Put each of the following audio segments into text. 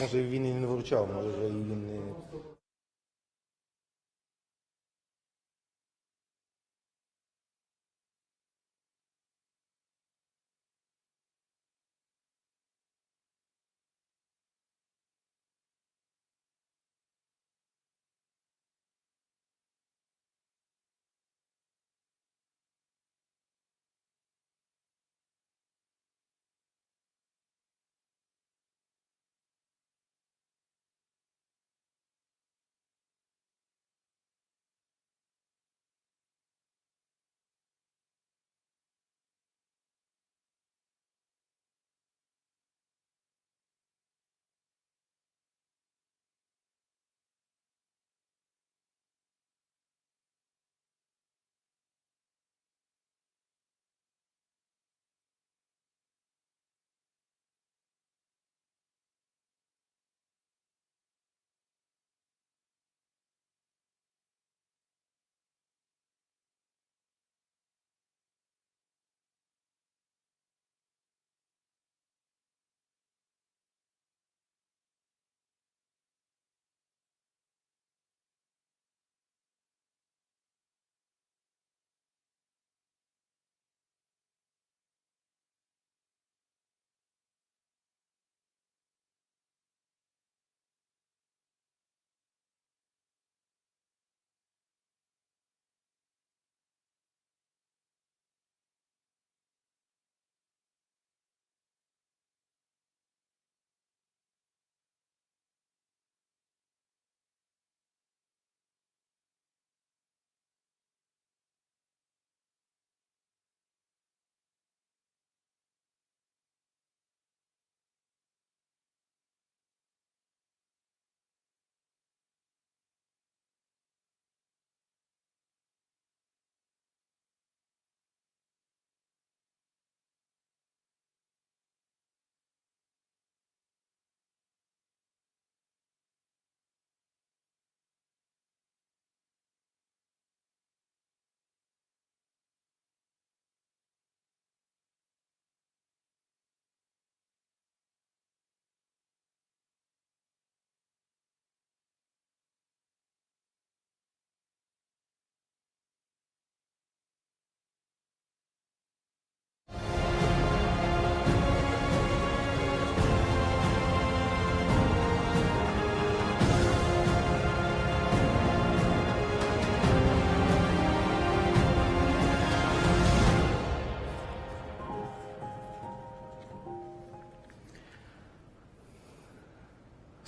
Може він і не виручав, може і він не.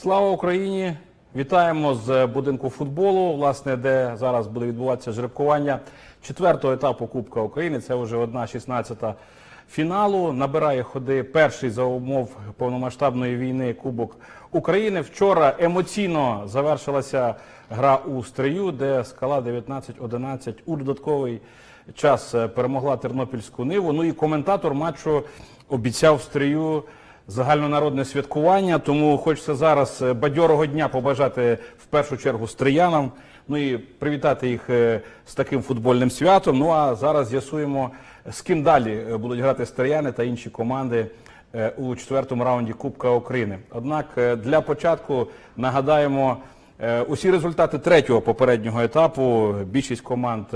Слава Україні! Вітаємо з будинку футболу, власне, де зараз буде відбуватися жеребкування четвертого етапу Кубка України. Це вже одна 16 фіналу. Набирає ходи перший за умов повномасштабної війни Кубок України. Вчора емоційно завершилася гра у Стрию, де скала 19-11 у додатковий час перемогла Тернопільську ниву. Ну і коментатор матчу обіцяв Стрию загальнонародне святкування. Тому хочеться зараз е, бадьорого дня побажати в першу чергу стріянам. Ну і привітати їх е, з таким футбольним святом. Ну а зараз з'ясуємо, з ким далі е, будуть грати стріяни та інші команди у четвертому раунді Кубка України. Однак для початку нагадаємо. Усі результати третього попереднього етапу більшість команд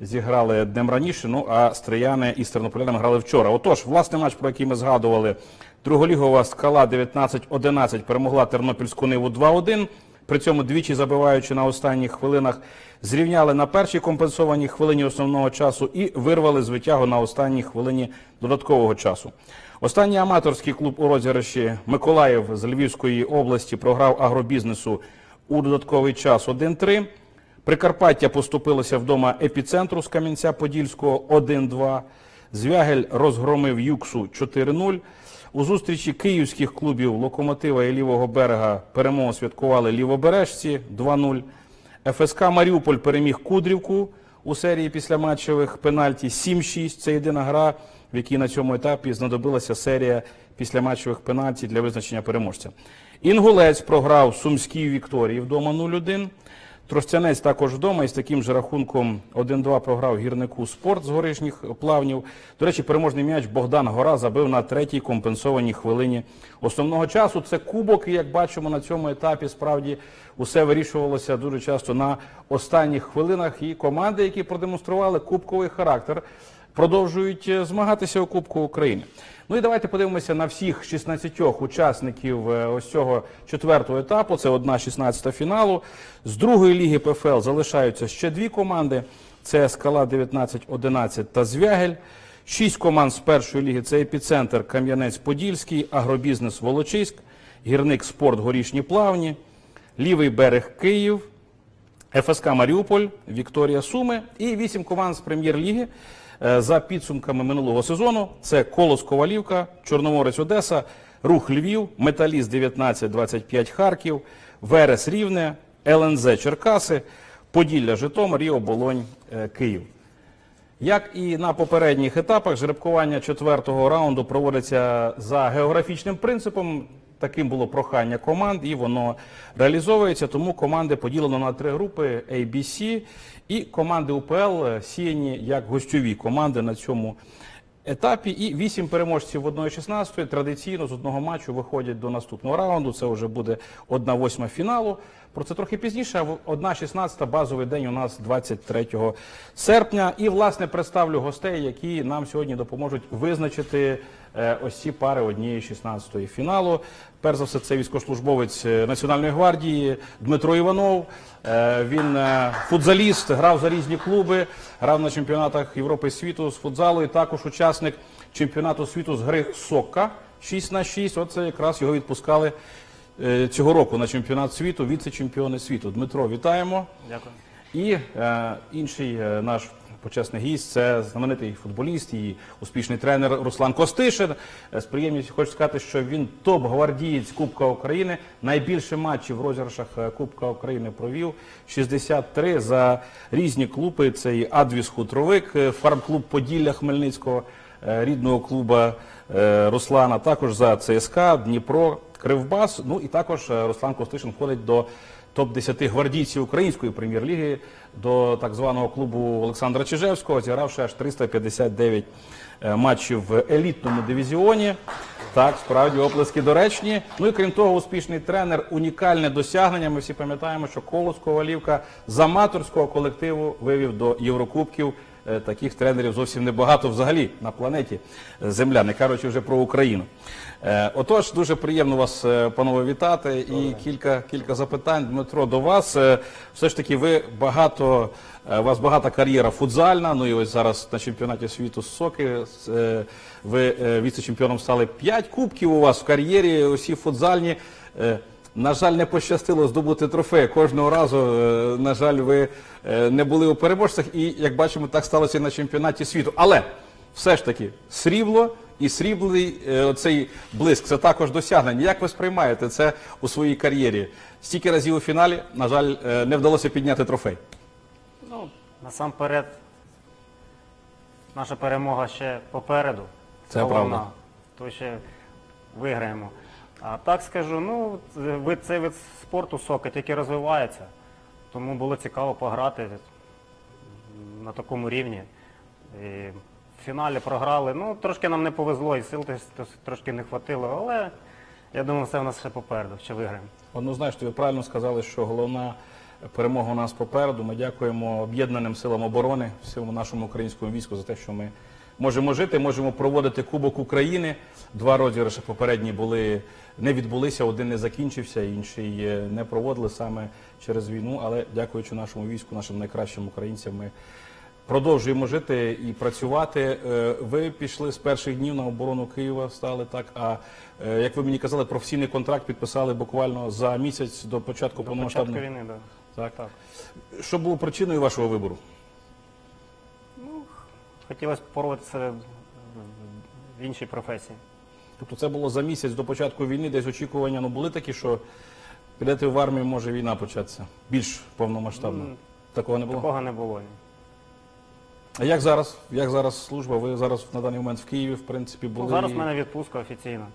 зіграли днем раніше. Ну а стрияни із тернополянами грали вчора. Отож, власне матч, про який ми згадували, друголігова скала 19-11 перемогла тернопільську ниву 2-1. При цьому двічі забиваючи на останніх хвилинах, зрівняли на першій компенсованій хвилині основного часу і вирвали звитягу на останній хвилині додаткового часу. Останній аматорський клуб у розіграші Миколаїв з Львівської області програв агробізнесу у додатковий час 1-3. Прикарпаття поступилося вдома епіцентру з Кам'янця-Подільського 1-2. Звягель розгромив Юксу 4-0. У зустрічі київських клубів Локомотива і Лівого берега перемогу святкували лівобережці 2-0. ФСК Маріуполь переміг Кудрівку у серії післяматчевих пенальті 7-6. Це єдина гра, в якій на цьому етапі знадобилася серія післяматчевих пенальті для визначення переможця. Інгулець програв Сумській Вікторії вдома 0-1. Тростянець також вдома і з таким же рахунком 1-2 програв гірнику спорт з горишніх плавнів. До речі, переможний м'яч Богдан Гора забив на третій компенсованій хвилині основного часу. Це кубок, і як бачимо на цьому етапі, справді усе вирішувалося дуже часто на останніх хвилинах. І команди, які продемонстрували кубковий характер, продовжують е, змагатися у Кубку України. Ну і давайте подивимося на всіх 16 учасників е, ось цього четвертого етапу. Це одна 16 фіналу. З другої ліги ПФЛ залишаються ще дві команди: це Скала 19-11 та Звягель. Шість команд з першої ліги це епіцентр Кам'янець-Подільський, агробізнес Волочиськ, гірник спорт Горішні Плавні, лівий берег Київ, ФСК Маріуполь, Вікторія Суми і вісім команд з прем'єр-ліги за підсумками минулого сезону. Це Колос Ковалівка, Чорноморець Одеса, Рух Львів, Металіст 19-25 Харків, Верес Рівне, ЛНЗ Черкаси, Поділля Житомир і Оболонь е, Київ. Як і на попередніх етапах, жеребкування четвертого раунду проводиться за географічним принципом. Таким було прохання команд, і воно реалізовується. Тому команди поділено на три групи ABC і команди УПЛ сіяні як гостьові команди на цьому етапі. І вісім переможців 1-16 традиційно з одного матчу виходять до наступного раунду. Це вже буде 1-8 фіналу. Про це трохи пізніше. а 1-16 базовий день у нас 23 серпня. І власне представлю гостей, які нам сьогодні допоможуть визначити е, ось ці пари однієї 16-ї фіналу. Перш за все, це військовослужбовець е, Національної гвардії Дмитро Іванов. Е, Він е, футзаліст, грав за різні клуби, грав на чемпіонатах Європи і світу з футзалу і також учасник чемпіонату світу з гри Сокка 6 на 6. Оце якраз його відпускали е, цього року на чемпіонат світу, віце-чемпіони світу. Дмитро, вітаємо. Дякую. І е, інший е, наш почесний гість це знаменитий футболіст і успішний тренер Руслан Костишин. Е, З приємністю хочу сказати, що він топ-гвардієць Кубка України. Найбільше матчів в розіграшах е, Кубка України провів 63 за різні клуби. Це і Адвіс Хутровик, е, фармклуб Поділля Хмельницького, рідного клуба Руслана, також за ЦСКА, Дніпро, Кривбас. Ну і також Руслан Костишин входить до топ-10 гвардійців української прем'єр-ліги до так званого клубу Олександра Чижевського, зігравши аж 359 е, матчів в елітному дивізіоні. Так, справді оплески доречні. Ну і крім того, успішний тренер, унікальне досягнення. Ми всі пам'ятаємо, що Колос Ковалівка з аматорського колективу вивів до Єврокубків. Е, Таких тренерів зовсім небагато взагалі на планеті Земля, не кажучи вже про Україну. Е, Отож, дуже приємно вас, е, панове, вітати. І кілька, кілька запитань, Дмитро, до вас. Все ж таки, ви багато, у вас багата кар'єра футзальна. Ну і ось зараз на чемпіонаті світу з соки ви віце-чемпіоном стали п'ять кубків у вас в кар'єрі, усі футзальні. На жаль, не пощастило здобути трофей. Кожного разу, е, на жаль, ви е, не були у переможцях, і як бачимо, так сталося і на чемпіонаті світу. Але все ж таки, срібло і сріблий е, оцей блиск це також досягнення. Як ви сприймаєте це у своїй кар'єрі? Стільки разів у фіналі, на жаль, не вдалося підняти трофей. Ну, насамперед, наша перемога ще попереду. Це Головна. правда. То ще виграємо. А так скажу, ну, вид, цей вид спорту соки тільки розвивається. Тому було цікаво пограти на такому рівні. І в фіналі програли. Ну, трошки нам не повезло, і сил трошки не хватило, але я думаю, все в нас ще попереду, ще виграємо. Однозначно, ви правильно сказали, що головна перемога у нас попереду. Ми дякуємо об'єднаним силам оборони, всьому нашому українському війську за те, що ми можемо жити, можемо проводити Кубок України. Два розіграші попередні були не відбулися, один не закінчився, інший е, не проводили саме через війну. Але дякуючи нашому війську, нашим найкращим українцям, ми продовжуємо жити і працювати. Е, Ви пішли з перших днів на оборону Києва, стали так. А е, як ви мені казали, професійний контракт підписали буквально за місяць до початку повномасштабної. війни, так. Так. так. Що було причиною вашого вибору? Хотілося спробувати себе в іншій професії. Тобто це було за місяць до початку війни, десь очікування ну, були такі, що підете в армію, може війна початися більш повномасштабно. Такого не було. Такого не було. ні. А як зараз? Як зараз служба? Ви зараз на даний момент в Києві, в принципі, були. Ну, зараз в мене відпустка офіційна.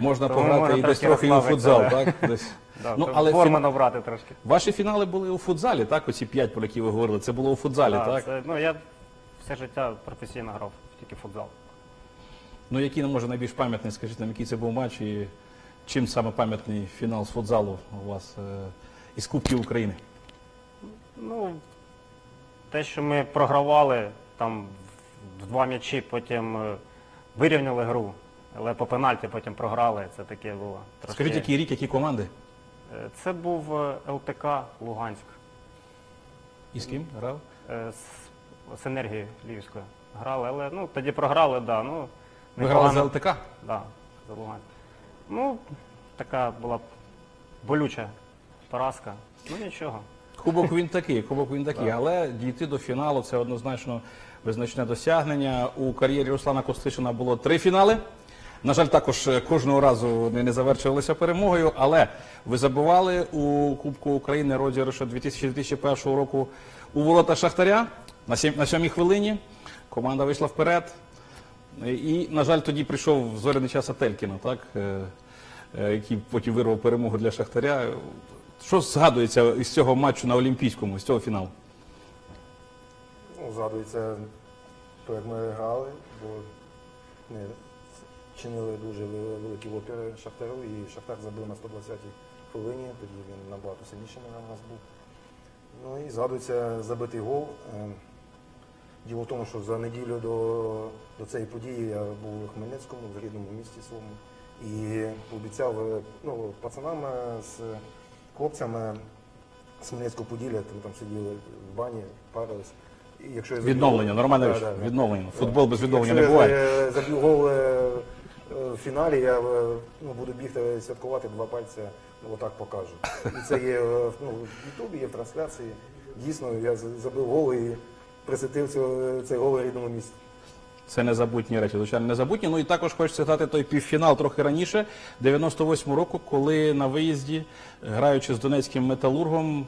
Можна Тому пограти і десь трохи і у футзал, так? Десь. Да, Ну, але форму фі- набрати трошки. Ваші фінали були у футзалі, так? Оці п'ять, про які ви говорили. Це було у футзалі, Да, так? це, ну, я все життя професійно грав, тільки в футзал. Ну, який нам може найбільш пам'ятний, скажіть нам, який це був матч і чим саме пам'ятний фінал з футзалу у вас е, із Кубків України? Ну, те, що ми програвали там в два м'ячі, потім е, вирівняли гру, але по пенальті потім програли, це таке було. Трошки... Скажіть, який рік, які команди? Е, Це був е, ЛТК Луганськ І з ким грав? е, з, з енергією Львівською. Грали, але ну, тоді програли, да, ну, Ви грали за непогано. ЛТК? Да, за Луганськ. Ну, така була болюча поразка. Ну нічого. Кубок він такий, кубок він такий, але дійти до фіналу це однозначно визначне досягнення. У кар'єрі Руслана Костишина було три фінали. На жаль, також е, кожного разу вони не завершувалися перемогою, але ви забували у Кубку України розіграшу 2000-2001 року у ворота Шахтаря на сім- на сьомій хвилині. Команда вийшла вперед. І, на жаль, тоді прийшов зоряний час Ателькіна, так? е, е, який потім вирвав перемогу для Шахтаря. Що згадується із цього матчу на Олімпійському, з цього фіналу? Ну, згадується, то як ми грали, бо ми чинили дуже великі опіри Шахтарю, і Шахтар забив на 120-й хвилині, тоді він набагато сильніший на нас був. Ну і згадується забитий гол. Діло в тому, що за неділю до, до цієї події я був у Хмельницькому, в рідному місті своєму, і пообіцяв е, ну, пацанам е, з хлопцями з Хмельницького Поділля, там, там сиділи в бані, парились. І якщо я Відновлення, нормальна Да, річ. да, да. Відновлення. Футбол без відновлення Якщо не буває. я е, заб'ю гол е, в фіналі, я ну, буду бігти святкувати, два пальця ну, отак покажу. І це є ну, в Ютубі, є в трансляції. Дійсно, я забив гол і присвятив цього- цей гол рідному місту. Це незабутні речі, звичайно, незабутні. Ну і також хочеться згадати той півфінал трохи раніше, 98 року, коли на виїзді, граючи з донецьким металургом,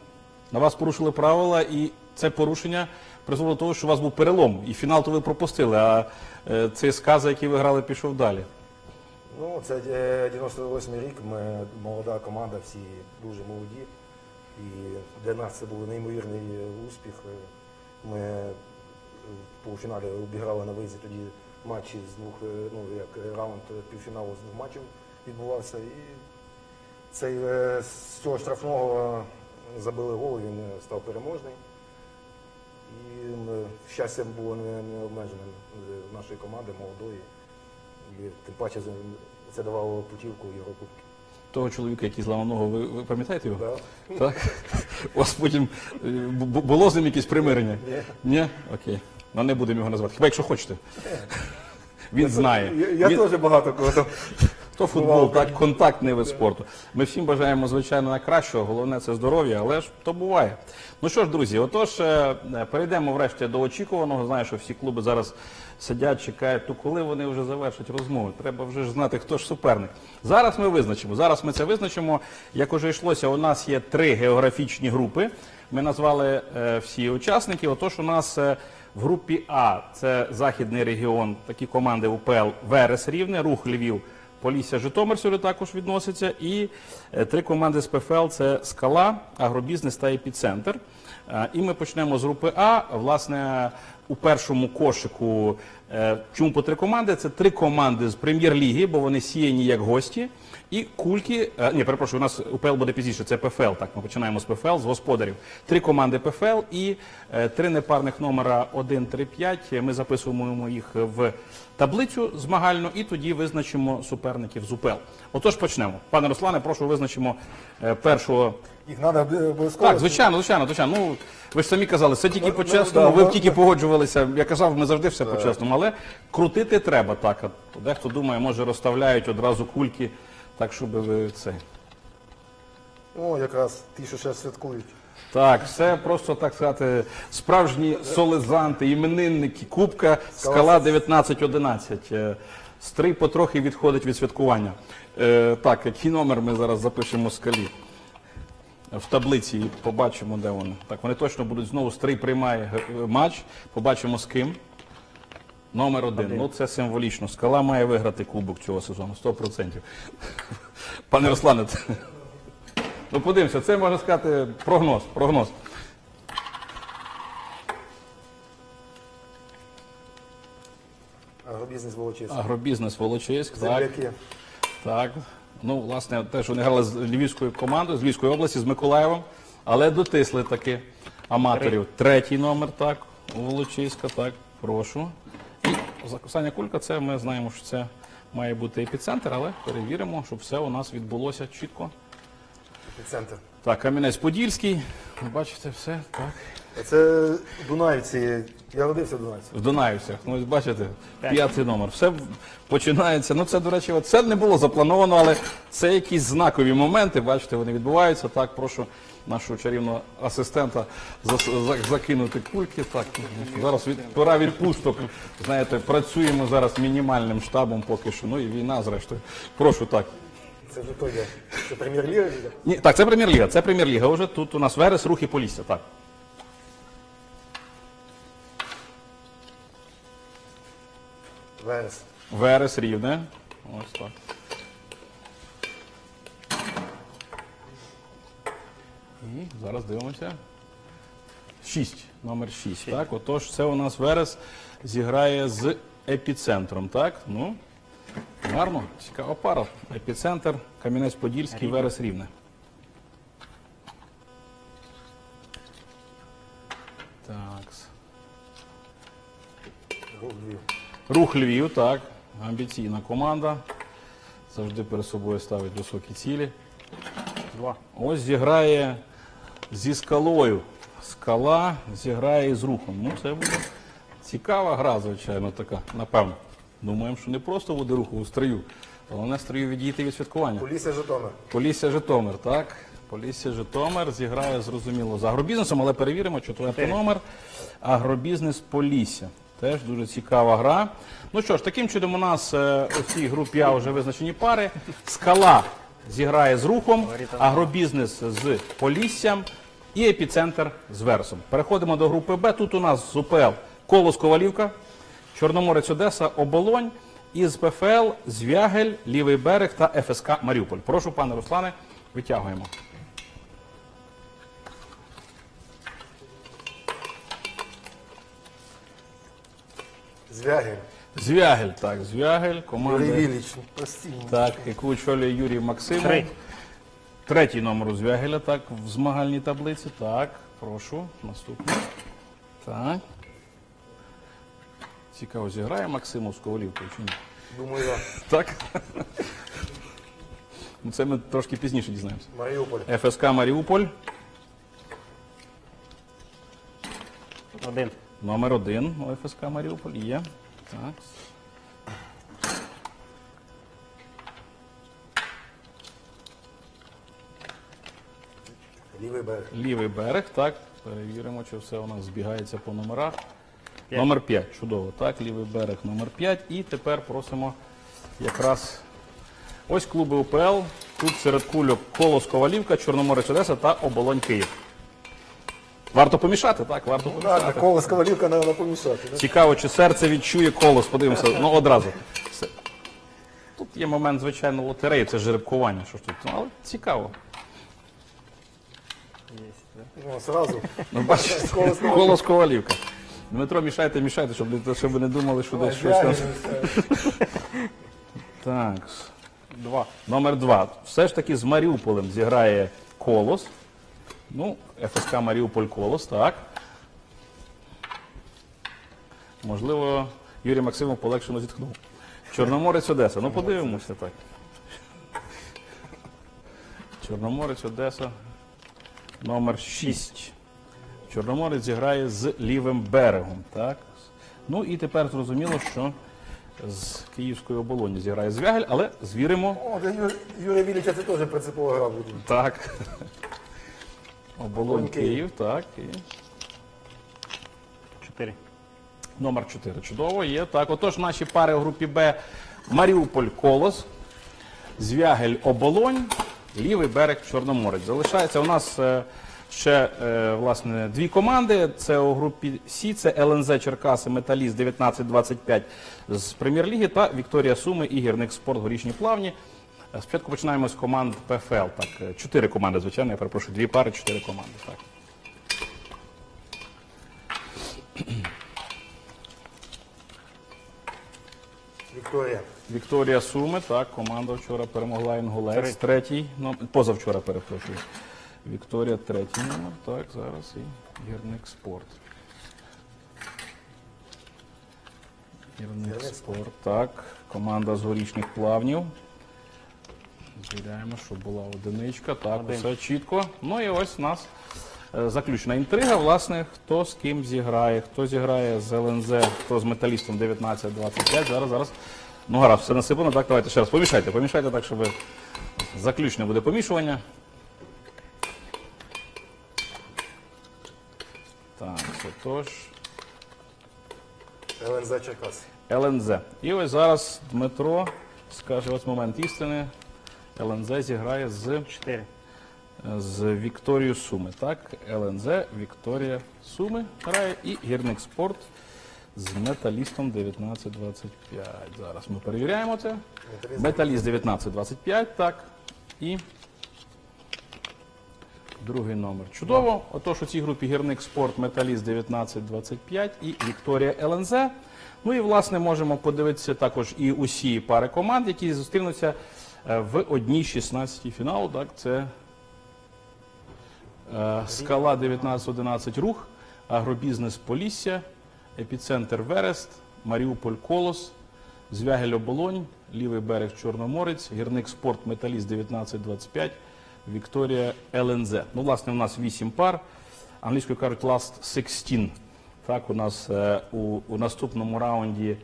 на вас порушили правила, і це порушення призвело до того, що у вас був перелом. І фінал то ви пропустили, а е, цей сказ, за який ви грали, пішов далі. Ну, це е, 98 рік, ми молода команда, всі дуже молоді. І для нас це був неймовірний е, успіх. Е, Ми е, в полуфіналі обіграли на виїзді тоді матчі з двох, е, ну як раунд е, півфіналу з двох матчів відбувався. І цей е, з цього штрафного е, забили гол, він е, став переможний. І ми, щастя було не, не обмеженим е, нашої команди, молодої. І тим паче це давало путівку в Єврокубки. Того чоловіка, який зламав ногу, ви, ви пам'ятаєте його? Да? Так? У вас потім е, бу- бу- було з ним якесь примирення? Ні. Ні? Окей. Ну не будемо його назвати. Хіба якщо хочете. Він знає. Я, я Він- теж багато кого там. То футбол, так, контактний вид спорту. Ми всім бажаємо, звичайно, найкращого. Головне це здоров'я, але ж то буває. Ну що ж, друзі, отож, е, перейдемо врешті до очікуваного. Знаю, що всі клуби зараз сидять, чекають, то коли вони вже завершать розмови. Треба вже ж знати, хто ж суперник. Зараз ми визначимо. Зараз ми це визначимо. Як уже йшлося, у нас є три географічні групи. Ми назвали е, всі учасники. Отож, у нас е, в групі А це західний регіон, такі команди УПЛ Верес Рівне, Рух Львів. Полісся Житомир сюди також відноситься. І е, три команди з ПФЛ це Скала, Агробізнес та Епіцентр. Е, І ми почнемо з групи А. Власне, у першому кошику е, чому по три команди? Це три команди з прем'єр-ліги, бо вони сіяні як гості. І кульки, е, ні, перепрошую, у нас УПЛ буде пізніше, це ПФЛ. Так, ми починаємо з ПФЛ, з господарів. Три команди ПФЛ і е, три непарних номера 1, 3, 5. Ми записуємо їх в таблицю змагальну і тоді визначимо суперників з УПЛ. Отож почнемо. Пане Руслане, прошу визначимо е, першого. Їх треба обов'язково. Так, звичайно, звичайно, звичайно. Ну ви ж самі казали, все тільки Ну, по-чесному. ну, да, Ви ну, б тільки погоджувалися. Я казав, ми завжди все по-чесному, але крутити треба так. Дехто думає, може розставляють одразу кульки, так щоб ви це. Ну, якраз ті, що ще святкують. Так, все просто так сказати, справжні солезанти, іменинники, кубка, скала 1911. Е, Стрий потрохи відходить від святкування. Е, так, який номер ми зараз запишемо скалі? В таблиці і побачимо, де вони. Так, вони точно будуть знову стрий приймає матч. Побачимо з ким. Номер один. Ну це символічно. Скала має виграти кубок цього сезону, 100%. Пане Руслане, Ну подивимося, це можна сказати прогноз. прогноз. Агробізнес Волочиський. Агробізнес Волочиськ. Так, Земляки. так. Ну, власне, теж вони грали з львівською командою, з Львівської області, з Миколаєвом, але дотисли таки аматорів. Третій номер, так, у Волочиська, так, прошу. Остання кулька, це ми знаємо, що це має бути епіцентр, але перевіримо, щоб все у нас відбулося чітко. Центр. Так, Кам'янець-Подільський. Ви бачите все, так. Це Дунаївці. Я родився в Дунаївці. В Дунаївцях. Ну, ось бачите, п'ятий номер. Все починається. Ну, це, до речі, от це не було заплановано, але це якісь знакові моменти. Бачите, вони відбуваються. Так, прошу нашого чарівного асистента закинути кульки. Так, зараз від, пора відпусток. Знаєте, працюємо зараз мінімальним штабом поки що. Ну і війна, зрештою. Прошу так. Це вже той, де. Це прем'єр-ліга. Ліга? Ні, так, це прем'єр-ліга. Це прем'єр-ліга. Уже тут у нас Верес, рух і Полісся. Так. Верес. Верес рівне. Ось так. І зараз дивимося. Шість. Номер шість. Так, отож, це у нас Верес зіграє з епіцентром. Так? Ну, гарно, цікава пара. Епіцентр, Кам'янець-Подільський, Верес рівне. Так. Рух Львів. Рух Львів, так. Амбіційна команда. Завжди перед собою ставить високі цілі. Два. Ось зіграє зі скалою. Скала зіграє з рухом. Ну, це буде цікава гра, звичайно, така, напевно. Думаємо, що не просто буде руху у строю, головне строю відійти від святкування. Полісся Житомир. Полісся Житомир, так. Полісся Житомир зіграє зрозуміло з агробізнесом, але перевіримо четвертий номер. Агробізнес Полісся. Теж дуже цікава гра. Ну що ж, таким чином у нас е, у цій групі А вже визначені пари. Скала зіграє з рухом, агробізнес з Поліссям і епіцентр з Версом. Переходимо до групи Б. Тут у нас з УПЛ Колос Ковалівка, Чорноморець Одеса, Оболонь. Із ПФЛ Звягель, Лівий берег та ФСК Маріуполь. Прошу, пане Руслане, витягуємо. Звягель. Звягель, так, Звягель, Юрій команда, Віліч. Прості. так, яку очолює Юрій Максимов. Три. Третій номер у Звягеля, так, в змагальній таблиці. Так, прошу, наступний. Так. Цікаво, зіграє Максимов з Ковалівкою чи ні? Думаю, я. Так. Ну, Це ми трошки пізніше дізнаємося. Маріуполь. ФСК Маріуполь, Один. номер один у ФСК Маріуполь є. Так. Лівий берег. Лівий берег, так. Перевіримо, чи все у нас збігається по номерах. П'ять. Номер 5, чудово. Так, лівий берег, номер 5. І тепер просимо якраз ось клуби УПЛ. Тут серед кульок Колос Ковалівка, Чорноморець Одеса та Оболонь Київ. Варто помішати, так? Варто Так, помішати. колос Ковалівка треба помішати. да? Цікаво, чи серце відчує колос, подивимося, ну одразу. Все. Тут є момент, звичайно, лотереї, це жеребкування, що ж тут. Ну, але цікаво. Ну, сразу. Ну, бачите, Колос Ковалівка. колос Ковалівка. Дмитро, мішайте, мішайте, щоб, не- щоб ви не думали, що десь щось там. Так. Два. Номер два. Все ж таки з Маріуполем зіграє колос. Ну, ФСК Маріуполь колос, так. Можливо, Юрій Максимов полегшено зітхнув. Чорноморець Одеса. Ну, подивимося так. Чорноморець Одеса. Номер 6. Чорноморець зіграє з лівим берегом. Так. Ну і тепер зрозуміло, що з Київської оболоні зіграє Звягель, але звіримо. О, для Юрія Віліча це теж принципова гра буде. Так. Оболонь Київ. Київ, так. І Чотири. номер 4. Чудово є. Так, отож, наші пари у групі Б Маріуполь Колос, Звягель Оболонь, лівий берег Чорноморець. Залишається у нас е, ще е, власне дві команди. Це у групі Сі, це ЛНЗ Черкаси, Металіст 19-25 з прем'єр-ліги та Вікторія Суми і гірник спорт горішні плавні. Е, Спочатку починаємо з команд ПФЛ. Так, е, чотири команди, звичайно, я перепрошую, дві пари, чотири команди. Так. Вікторія. Вікторія Суми, так, команда вчора перемогла Інгулець. Третій, ну, позавчора перепрошую. Вікторія третій номер, так, зараз і гірник спорт. Гірник Гірник спорт, так. Команда з горішніх плавнів. Звіряємо, щоб була одиничка. Так, Один. все чітко. Ну і ось у нас е, заключна інтрига, власне, хто з ким зіграє, хто зіграє з ЛНЗ, хто з металістом 19-25. Зараз, зараз. Ну, гаразд, все насипано. Так, давайте ще раз помішайте. Помішайте так, щоб заключне буде помішування. Так, це тож. ЛНЗ Черкас. ЛНЗ. І ось зараз Дмитро скаже ось момент істини. ЛНЗ зіграє з, Чотири. з Вікторією Суми. Так, ЛНЗ, Вікторія Суми грає і гірник спорт з металістом 1925. Зараз ми перевіряємо це. Металіст. Металіст 1925, так. І другий номер. Чудово. Отож, у цій групі гірник спорт, металіст 1925 і Вікторія ЛНЗ. Ну і власне можемо подивитися також і усі пари команд, які зустрінуться в одній 16 фіналу. Так, це е, скала 1911 рух, агробізнес Полісся, епіцентр Верест, Маріуполь Колос, Звягель Оболонь, лівий берег Чорноморець, гірник спорт Металіст 1925, Вікторія ЛНЗ. Ну, власне, у нас вісім пар. Англійською кажуть last 16. Так, у нас е, у, у наступному раунді е,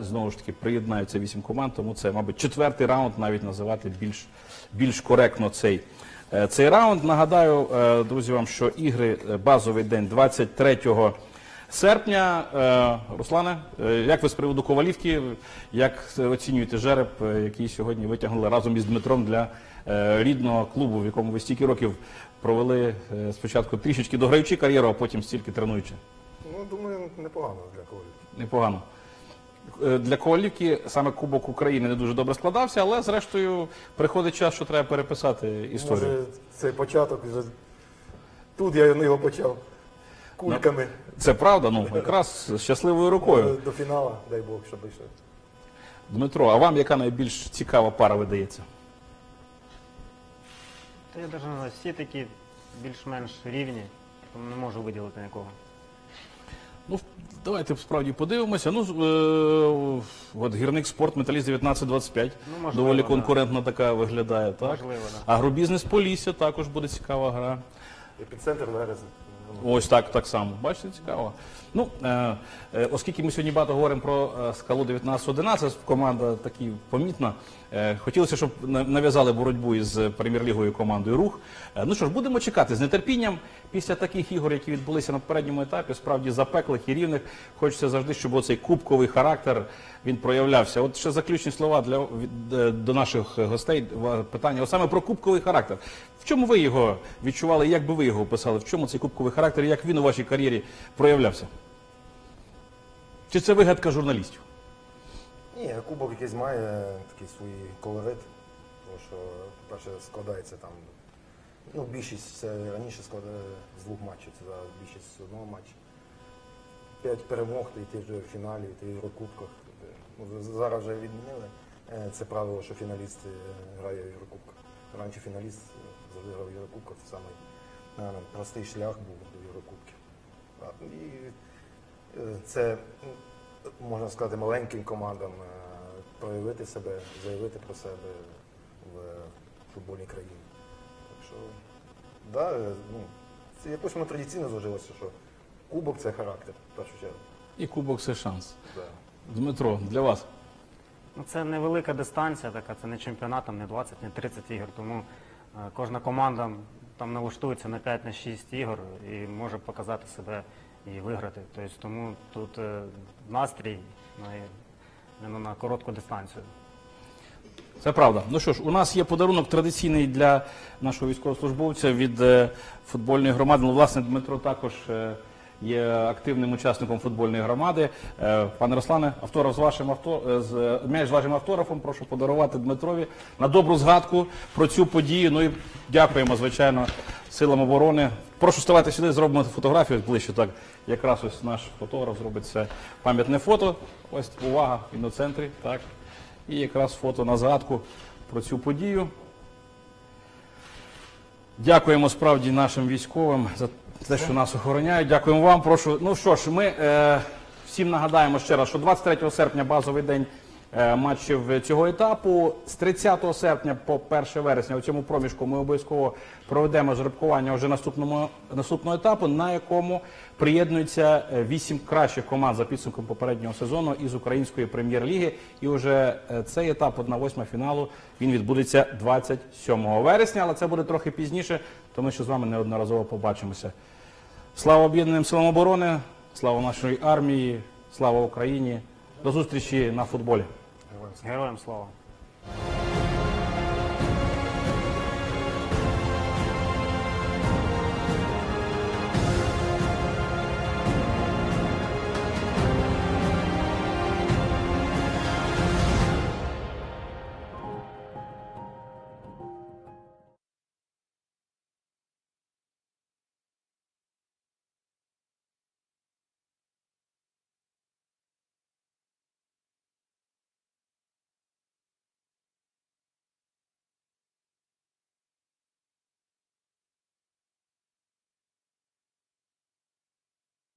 знову ж таки приєднаються вісім команд, тому це, мабуть, четвертий раунд навіть називати більш, більш коректно цей. Е, Цей раунд нагадаю, е, друзі, вам, що ігри е, базовий день 23 серпня. Е, Руслане, е, як ви з приводу Ковалівки, як оцінюєте жереб, е, який сьогодні витягнули разом із Дмитром для е, рідного клубу, в якому ви стільки років провели е, спочатку трішечки дограючи кар'єру, а потім стільки тренуючи? Ну, думаю, непогано для Ковалів. Непогано. Е, Для Ковалівки саме Кубок України не дуже добре складався, але зрештою приходить час, що треба переписати історію. Може, цей початок вже тут я його почав. Кульками. Це правда, ну якраз з щасливою рукою. До фіналу, дай Бог, щоб ще. Дмитро, а вам яка найбільш цікава пара видається? Та я навіть всі такі більш-менш рівні, тому не можу виділити нікого. Ну, давайте справді подивимося. Ну, е, от гірник спорт, металіст 1925. Ну, можливо, Доволі да. конкурентно така виглядає, так? Можливо, да. Агробізнес Полісся також буде цікава гра. Епіцентр Верес. Ось так, так само. Бачите, цікаво. Ну, е, е, оскільки ми сьогодні багато говоримо про е, скалу 19-11, команда такі помітна. Е, хотілося, щоб на- нав'язали боротьбу із прем'єр-лігою командою рух. Ну що ж, будемо чекати з нетерпінням. Після таких ігор, які відбулися на попередньому етапі, справді запеклих і рівних, хочеться завжди, щоб оцей кубковий характер він проявлявся. От ще заключні слова для до наших гостей. Питання От саме про кубковий характер. В чому ви його відчували? Як би ви його описали? В чому цей кубковий характер? Як він у вашій кар'єрі проявлявся? Чи це вигадка журналістів? Ні, кубок якийсь має такий свій колорит, тому що, по-перше, складається там. Ну, більшість це раніше складає з двох матчів, це зараз більшість з одного матчу. П'ять перемог, і ти вже в фіналі, ти в Єврокубках. Ну, зараз вже відмінили е, це правило, що фіналіст е, грає в Єврокубках. Раніше фіналіст е, завжди грав в Єврокубках, це самий простий шлях був до Єврокубків. І це, ну, можна сказати, маленьким командам е, проявити себе, заявити про себе в футбольній країні. Так що, да, е, ну, це якось воно традиційно зложилося, що кубок це характер, в першу чергу. І кубок це шанс. Да. Дмитро, для вас. Ну, це невелика дистанція така, це не чемпіонат, там не 20, не 30 ігор, тому е, кожна команда там налаштується на 5-6 ігор і може показати себе і виграти. Тобто, тому тут е, настрій ну, на коротку дистанцію. Це правда. Ну що ж, у нас є подарунок традиційний для нашого військовослужбовця від е, футбольної громади. Ну, власне, Дмитро також е, є активним учасником футбольної громади. Пане Руслане, автограф з вашим авто з м'яч з вашим автографом. Прошу подарувати Дмитрові на добру згадку про цю подію. Ну і дякуємо, звичайно, силам оборони. Прошу ставати сюди, зробимо фотографію ближче. Так якраз ось наш фотограф зробить це пам'ятне фото. Ось увага, він у центрі. Так. І якраз фото на згадку про цю подію. Дякуємо справді нашим військовим за те, що нас охороняють. Дякуємо вам. Прошу. Ну що ж, ми е, всім нагадаємо ще раз, що 23 серпня базовий день матчів цього етапу. З 30 серпня по 1 вересня у цьому проміжку ми обов'язково проведемо жеребкування вже наступному наступного етапу, на якому приєднуються е, вісім кращих команд за підсумком попереднього сезону із української прем'єр-ліги. І вже е, цей етап, одна восьма фіналу, він відбудеться 27 вересня, але це буде трохи пізніше, тому що з вами неодноразово побачимося. Слава Об'єднаним силам оборони, слава нашої армії, слава Україні. До зустрічі на футболі. Героям слава.